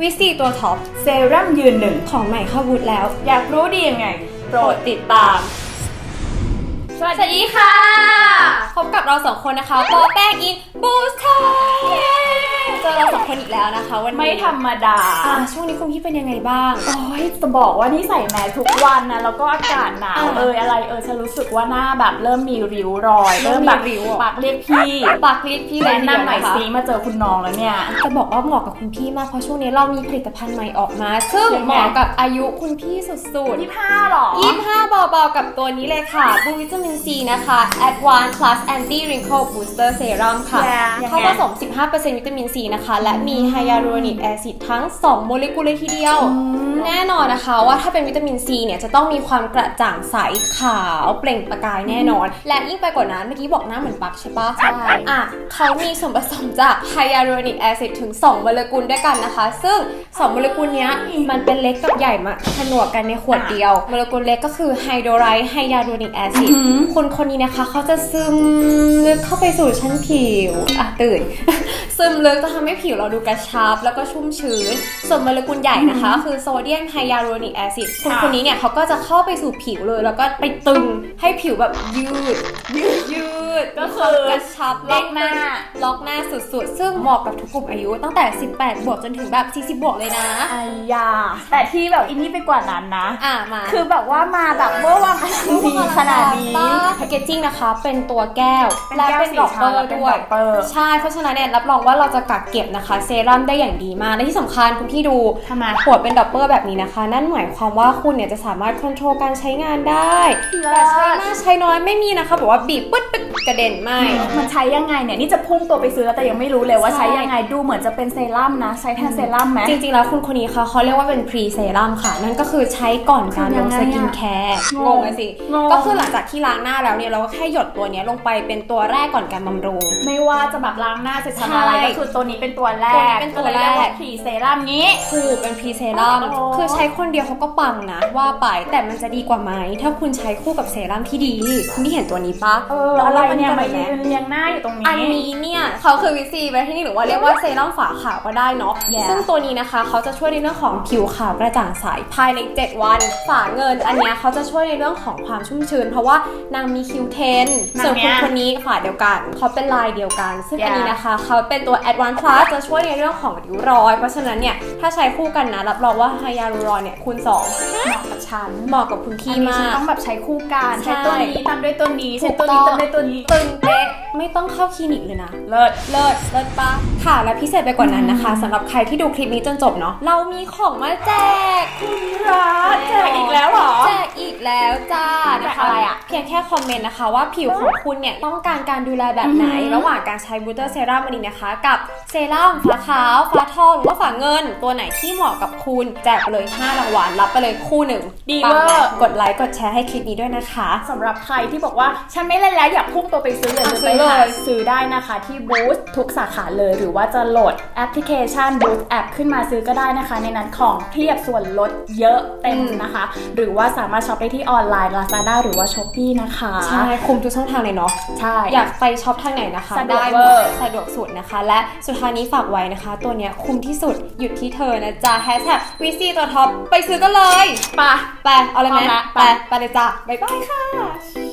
วิซีตัวท็อปเซรั่มยืนหนึ่งของใหม่เข้าบูธแล้ว อยากรู้ดียังไง โปรดติดตาม สวัสดีค่ะ พบกับเราสองคนนะคะปอแป้งอินบูสค่ะเจ อเราสองคนอีกแล้วนะคะ วันนี้ไม่ธรรมดา อ่าช่วงนี้คุณพี่เป็นยังไงบ้าง โอ้ยจะบอกว่านี่ใส่แมสทุกวันนะ แล้วก็อากาศหนาวอ่าเอออะไรเออฉันรู้สึกว่าหน้าแบบเริ่มมีริ้วรอย เริ่เริ่มมมีแบบริ้วอะปากเรียกพี่ปากลิดพี่แนะเลยทีเดียวนำหน่อยนะคะซีมาเจอคุณน้องแล้วเนี่ย จะบอกว่าเหมาะกับคุณพี่มากเพราะช่วงนี้เรามีผลิตภัณฑ์ใหม่ออกมา ซึ่งยังไง เหมาะกับอายุคุณพี่สุดๆ ยี่ห้าหรอ 25 เบาๆกับตัวนี้เลยค่ะบูวิตามินซีนะคะ Advanced Plus Anti Wrinkle Booster Serum ค่ะ Yeah เขาผสม 15%วิตามินซีนะคะและมีไฮยาลูรอนิกแอซิดทั้ง 2 โมเลกุลเลยทีเดียว แน่นอนนะคะว่าถ้าเป็นวิตามินซีเนี่ยจะต้องมีความกระจ่างใสขาวเปล่งประกายแน่นอน และยิ่งไปกว่านั้นเมื่อกี้บอกหน้าเหมือนปักใช่ปะใช่อะเขามีส่วนผสมจากไฮยาลูรอนิกแอซิดถึง 2 โมเลกุลด้วยกันนะคะ ซึ่ง 2 โมเลกุลเนี้ยมันเป็นเล็กกับใหญ่มาผนวกกันในขวดเดียว โมเลกุลเล็กก็คือไฮโดรไรด์ไฮยาลูรอนิกแอซิดคนคนนี้นะคะเขาจะซึมลึกเข้าไปสู่ชั้นผิวอะตื่นซึมลึกจะทำให้ผิวเราดูกระชับ แล้วก็ชุ่มชื้น ส่วนโมเลกุลใหญ่นะคะ คือโซเดียมไฮยาลูรอนิกแอซิดคนค่ะคนนี้เนี่ยเขาก็จะเข้าไปสู่ผิวเลย แล้วก็ไปตึงให้ผิวแบบยืด ยืดยืดก็คือมีวามกระชับล็อกหน้า ล็อกหน้าสุดๆ ซึ่งเหมาะกับทุกกลุ่มอายุตั้งแต่ 18 บวกจนถึงแบบ 40 บวกเลยนะไอ้ยาแต่ที่แบบอินนี่ไปกว่านั้นนะ อะมา คือแบบว่ามาแบบเมื่อวังอันดีขนาดนี้แพคเกจจิ้งนะคะ เป็นตัวแก้วเป็นและแก้วเป็นสีดอกเปอชาและร์เป็นด้วยดอกเปอร์ใช่เพราะฉะนั้นเนี่ยรับรองว่าเราจะกักเก็บนะคะ เซรั่มได้อย่างดีมากและที่สำคัญคุณพี่ดูทำไมขวดเป็นดอกเปอร์แบบนี้นะคะ นั่นหมายความว่าคุณเนี่ยจะสามารถควบคุมการใช้งานได้เลิศแต่ใช้มากใช้น้อยไม่มีนะคะบอกว่าบีบปึ๊ดปึ๊ดกระเด็นไม่มันใช้ยังไงเนี่ยนี่จะพุ่งตัวไปซื้อแล้วแต่ยังไม่รู้เลยว่าใช่ใช้ยังไงดูเหมือนจะเป็นเซรั่มนะ ใช้แทนเซรั่มไหมจริงๆแล้วคุณคนนี้เขาเขาเรียกว่าเป็นพรีเซรั่มค่ะ นั่นก็คือใช้ก่อนการลงสกินแคร์งงงงไหมสิงงก็คือหลังจากที่ล้างหน้าแล้วเนี่ยเราก็แค่หยดตัวเนี้ยลงไปเป็นตัวแรกก่อนการบำรุง ไม่ว่าจะแบบล้างหน้าเสร็จทำอะไรใช่ก็คือตัวนี้เป็นตัวแรตัวนี้กเป็นตัวแรกก็เลยเยาผีเซรั่มงี้ ถูกเป็นพรีเซรั่มโอ้คือใช้คนเดียวเขาก็ปังนะ ว่าไป แต่มันจะดีกว่าไหม ถ้าคุณใช้คู่กับเซรั่มที่ดีคุณที่เห็นตัวนี้ปะเอออะไรเนี่ยมาแล้ยืวนเรียงหน้าอยู่ตรงนี้ อันนี้เนี่ยเขาคือวิซีไว้ที่นี่หรือว่าเรียกว่าเซรั่มฝาขาวก็ได้เนาะ Yeah ซึ่งตัวนี้นะคะเขาจะช่วยในเรื่องของผิวขาวกระจ่างใสภายใน 7 วัน ฝาเงินอันเนี้ยเขาจะช่วยในเรื่องของความชุ่มชื้น เพราะว่านางมีคิวเทนนางส่วนเนี้คุณยคนนี้ฝาเดียวกันเขาเป็นลายเดียวกัน ซึ่ง Yeah อันนี้นะคะเขาเป็นตัว Advanced Plus จะช่วยในเรื่องของริ้วรอย เพราะฉะนั้นเนี่ยถ้าใช้คู่กันนะรับรองว่าไฮยาลูรอนเนี่ยคูณสองเหมาะกับฉันเหมาะกับคุณพี่อันนี้มาฉันกต้องแบบใช้คู่กันใช่ใช้ตัวนี้ตามด้วยตัวนี้ถูใช้กตัวต้นี้องตามด้วยตัวนี้ตึงเป๊ะไม่ต้องเข้าคลินิกเลยนะ เลิศ เลิศ เลิศปะค่ะ และพิเศษไปกว่านั้นนะคะสำหรับใครที่ดูคลิปนี้จนจบเนาะ เรามีของมาแจกรักแจกอีกแล้วเหรอ แจกอีกแล้วจ้าแจนะกคะอะไรอะเพียงแค่คอมเมนต์นะคะ ว่าผิวของคุณเนี่ยต้องการการดูแลแบบไหนอือหือระหว่างการใช้บูเตอร์เซรั่มวันนี้นะคะ กับเซรั่มฟ้าขาวฟ้าทองหรือว่าฝาเงิน ตัวไหนที่เหมาะกับคุณแจกไปเลย 5 รางวัลรับไปเลยคู่หนึ่งดีปังเวอไหมร์กดไลค์กดแชร์ให้คลิปนี้ด้วยนะคะ สำหรับใครที่บอกว่าฉันไม่เล่นแล้วอยากพุ่งตัวไปซื้ออย่าลืมซื้ไปอเลยหาซื้อได้นะคะที่บูธทุกสาขาเลยหรือว่าจะโหลดแอปพลิเคชันบูธแอปขึ้นมาซื้อก็ได้นะคะ ในนั้นของเพียบส่วนลดเยอะเต็มนะคะ หรือว่าสามารถช็อปได้ที่ออนไลน์ Lazada หรือว่า Shopee นะคะใช่ คุมทุกช่องทางเลยเนาะ ใช่ อยากไปช็อปทางไหนนะคะ สะดวกได้เวอร์ สะดวกสุดนะคะ และสุดท้ายนี้ฝากไว้นะคะ ตัวเนี้ยคุ้มที่สุดหยุดที่เธอนะจ๊ะแฮชแท็กวีซีตัวท็อปไปซื้อกันเลย ไปะไป เอาเลยไหมพร้อมละไปไป ไปเลยจ้ะบ๊ายบายค่ะ